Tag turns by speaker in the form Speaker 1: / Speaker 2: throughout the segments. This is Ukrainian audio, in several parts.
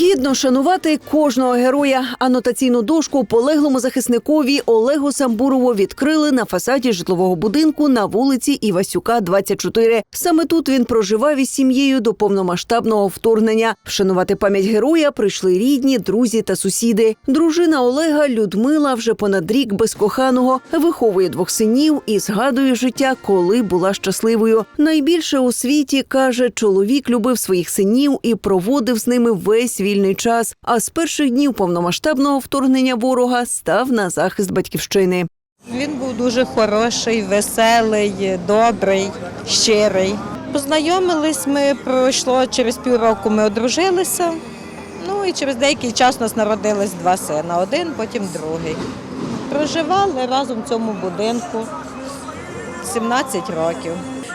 Speaker 1: Гідно шанувати кожного героя. Анотаційну дошку полеглому захисникові Олегу Самбурову відкрили на фасаді житлового будинку на вулиці Івасюка, 24. Саме тут він проживав із сім'єю до повномасштабного вторгнення. Вшанувати пам'ять героя прийшли рідні, друзі та сусіди. Дружина Олега Людмила вже понад рік без коханого виховує двох синів і згадує життя, коли була щасливою. Найбільше у світі каже, чоловік любив своїх синів і проводив з ними весь вільний час. А з перших днів повномасштабного вторгнення ворога став на захист батьківщини.
Speaker 2: Він був дуже хороший, веселий, добрий, щирий. Познайомились ми, пройшло через півроку, ми одружилися. Ну і через деякий час у нас народились два сина. Один, потім другий. Проживали разом в цьому будинку 17 років.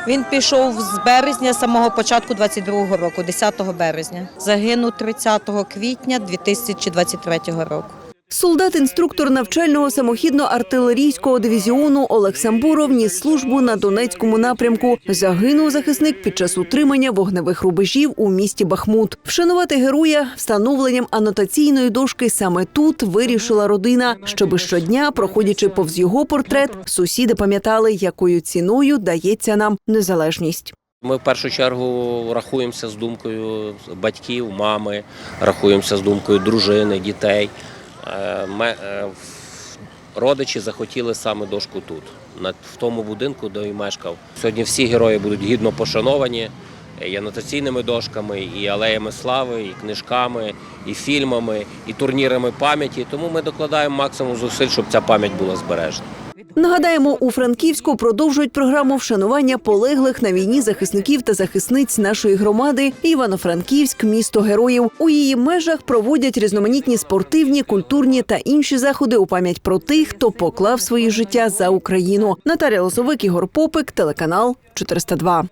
Speaker 2: Він пішов з березня, самого початку 22-го року, 10 березня. Загинув 30 квітня 2023 року.
Speaker 1: Солдат-інструктор навчального самохідно-артилерійського дивізіону Олег Самбуров ніс службу на Донецькому напрямку. Загинув захисник під час утримання вогневих рубежів у місті Бахмут. Вшанувати героя встановленням анотаційної дошки саме тут вирішила родина, щоби щодня, проходячи повз його портрет, сусіди пам'ятали, якою ціною дається нам незалежність.
Speaker 3: Ми в першу чергу рахуємося з думкою батьків, мами, рахуємося з думкою дружини, дітей. Е, е, Родичі захотіли саме дошку тут, в тому будинку, де і мешкав. Сьогодні всі герої будуть гідно пошановані і анотаційними дошками, і алеями слави, і книжками, і фільмами, і турнірами пам'яті. Тому ми докладаємо максимум зусиль, щоб ця пам'ять була збережена.
Speaker 1: Нагадаємо, у Франківську продовжують програму вшанування полеглих на війні захисників та захисниць нашої громади Івано-Франківськ, місто героїв. У її межах проводять різноманітні спортивні, культурні та інші заходи у пам'ять про тих, хто поклав свої життя за Україну. Наталя Лозовик, Ігор Попик, телеканал 402.